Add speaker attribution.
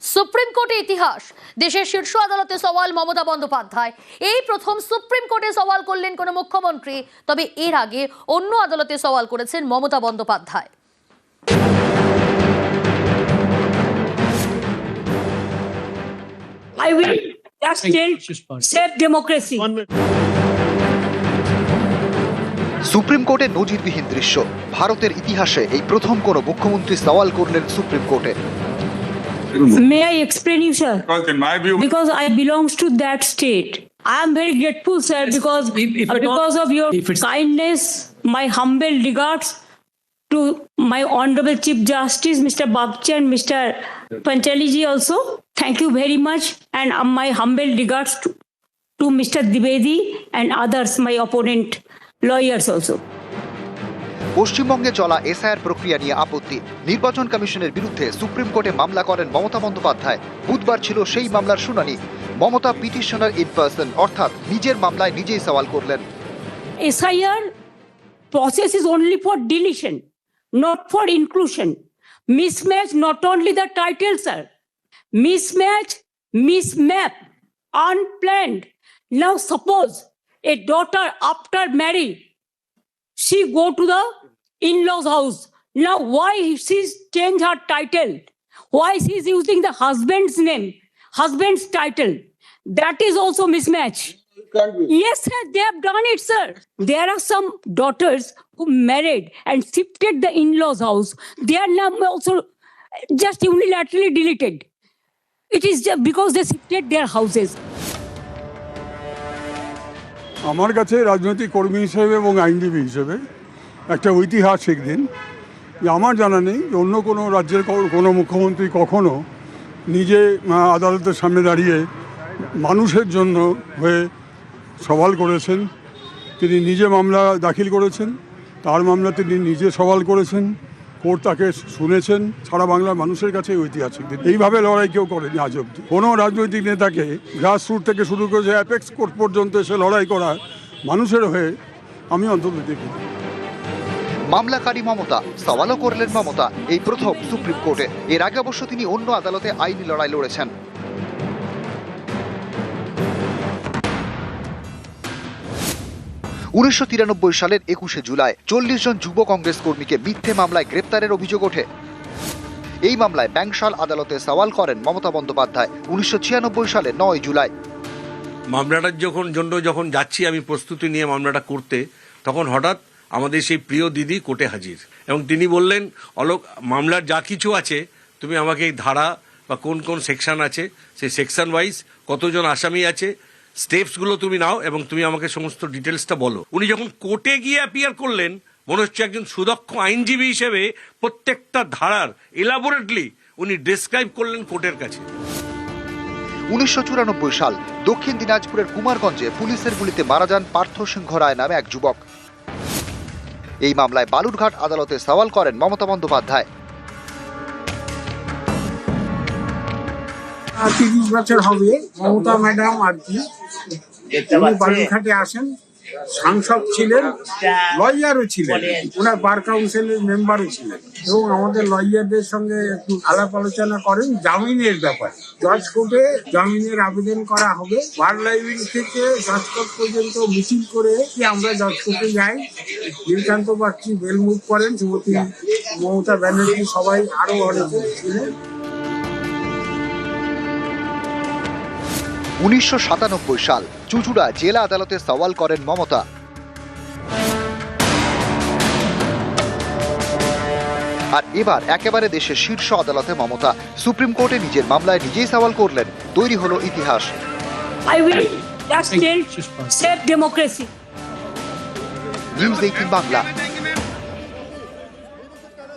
Speaker 1: Supreme কোর্টে ইতিহাস। দেশের শীর্ষ আদালতে সওয়াল মমতা বন্দ্যোপাধ্যায়। এই প্রথম সুপ্রিম কোর্টে সওয়াল করলেন কোনো মুখ্যমন্ত্রী। তবে এর আগে অন্য আদালতে সওয়াল করেছেন Mamata Bandyopadhyay.
Speaker 2: I will just tell save democracy.
Speaker 3: Supreme কোর্টে নজিরবিহীন দৃশ্য। ভারতের ইতিহাসে এই প্রথম কোনো মুখ্যমন্ত্রী সওয়াল করলেন সুপ্রিম কোর্টে।
Speaker 2: May I explain you, sir?
Speaker 4: Because in my view,
Speaker 2: Because I belongs to that state. I am very grateful, sir, because
Speaker 5: If- if
Speaker 2: uh,
Speaker 5: at
Speaker 2: because of your kindness, my humble regards to my honorable Chief Justice, Mr. Babchi and Mr. Panchaliji also. Thank you very much, and uh, my humble regards to, to Mr. Dwivedi and others, my opponent lawyers also.
Speaker 3: পশ্চিমবঙ্গে চলা SIR প্রক্রিয়া নিয়ে আপত্তি। নির্বাচন কমিশনের বিরুদ্ধে supreme কোর্টে মামলা করেন মমতা বন্দ্যোপাধ্যায়। বুধবার ছিল সেই মামলার শুনানি। মমতা পিটিশনার ইন পার্সন, অর্থাৎ নিজের মামলায় নিজেই সওয়াল করলেন।
Speaker 2: SIR process is only for deletion not for inclusion mismatch not only the title sir mismatch mismap unplanned now suppose a daughter after marry she go to the in-laws house. Now why she's change her title? Why she's using the husband's name, husband's title? That is also mismatch. Yes, sir, they have done it, sir. There are some daughters who married and shifted the in-laws house. They are now also just unilaterally deleted. It is just because they shifted their houses.
Speaker 6: আমার কাছে রাজনৈতিক কর্মী হিসেবে এবং আইনজীবী হিসেবে একটা ঐতিহাসিক দিন। যে আমার জানা নেই যে অন্য কোনো রাজ্যের কোনো মুখ্যমন্ত্রী কখনো নিজে আদালতের সামনে দাঁড়িয়ে মানুষের জন্য হয়ে সওয়াল করেছেন। তিনি নিজে মামলা দাখিল করেছেন, তার মামলা তিনি নিজে সওয়াল করেছেন, কোর্ট তাকে শুনেছেন, সারা বাংলার মানুষের কাছে ঐতিহাসিক দিন। এইভাবে লড়াই কেউ করেনি আজ অব্দি কোনো রাজনৈতিক নেতাকে গ্রাসরুট থেকে শুরু করেছে অ্যাপেক্স কোর্ট পর্যন্ত এসে লড়াই করা মানুষের হয়ে আমি অন্তত দেখি
Speaker 3: মামলাকারী মমতা, সওয়ালও করলেন মমতা, এই প্রথম সুপ্রিম কোর্টে। এর আগে অবশ্য তিনি অন্য আদালতে আইনি লড়াই লড়েছেন। উনিশশো তিরানব্বই সালের একুশে জুলাই, চল্লিশ জন যুব কংগ্রেস কর্মীকে মিথ্যে মামলায় গ্রেপ্তারের অভিযোগ ওঠে। এই মামলায় ব্যাংশাল আদালতে সওয়াল করেন মমতা বন্দ্যোপাধ্যায়, উনিশশো ছিয়ানব্বই সালে নয় জুলাই।
Speaker 7: মামলাটার যখন জন্য যখন যাচ্ছি আমি প্রস্তুতি নিয়ে মামলাটা করতে, তখন হঠাৎ আমাদের সেই প্রিয় দিদি কোর্টে হাজির। এবং তিনি বললেন, অলোক, মামলার যা কিছু আছে, তুমি আমাকে এই ধারা বা কোন কোন সেকশন আছে, সেই সেকশন ওয়াইজ কতজন আসামি আছে, স্টেপসগুলো তুমি নাও এবং তুমি আমাকে সমস্ত ডিটেলসটা বলো। উনি যখন কোর্টে গিয়ে অ্যাপিয়ার করলেন, মনে হচ্ছে একজন সুদক্ষ আইনজীবী হিসেবে প্রত্যেকটা ধারার এলাবোরেটলি উনি ডেসক্রাইব করলেন কোর্টের কাছে।
Speaker 3: উনিশশো চুরানব্বই সাল দক্ষিণ দিনাজপুরের কুমারগঞ্জে পুলিশের গুলিতে মারা যান পার্থ সিংহ রায় নামে এক যুবক। এই মামলায় বালুরঘাট আদালতে সওয়াল করেন মমতা বন্দ্যোপাধ্যায়।
Speaker 8: তিরিশ বছর হবে মমতা ম্যাডাম আর কি। বালুরঘাটে আসেন। সাংসদ ছিলেন লয়ারও ছিলেন ওনার বার কাউন্সিলের মেম্বারও ছিলেন। এবং আমাদের লয়ারদের সঙ্গে একটু আলাপ আলোচনা করেন জামিনের ব্যাপারে। জজ কোর্টে জামিনের আবেদন করা হবে। বার লাইব্রেরি থেকে জজ কোর্ট পর্যন্ত মিছিল করে কি আমরা জজ কোর্টে যাই? নীলকান্ত বাগচি বেল মুভ করেন শ্রীমতী মমতা ব্যানার্জি সবাই আরও অনেকে ছিলেন।
Speaker 3: উনিশশো সাতানব্বই সাল চুচুড়া জেলা আদালতে সওয়াল করেন মমতা। আর এবার একেবারে দেশের শীর্ষ আদালতে মমতা। সুপ্রিম কোর্টে নিজের মামলায় নিজেই সওয়াল করলেন। তৈরি হলো ইতিহাস। বাংলা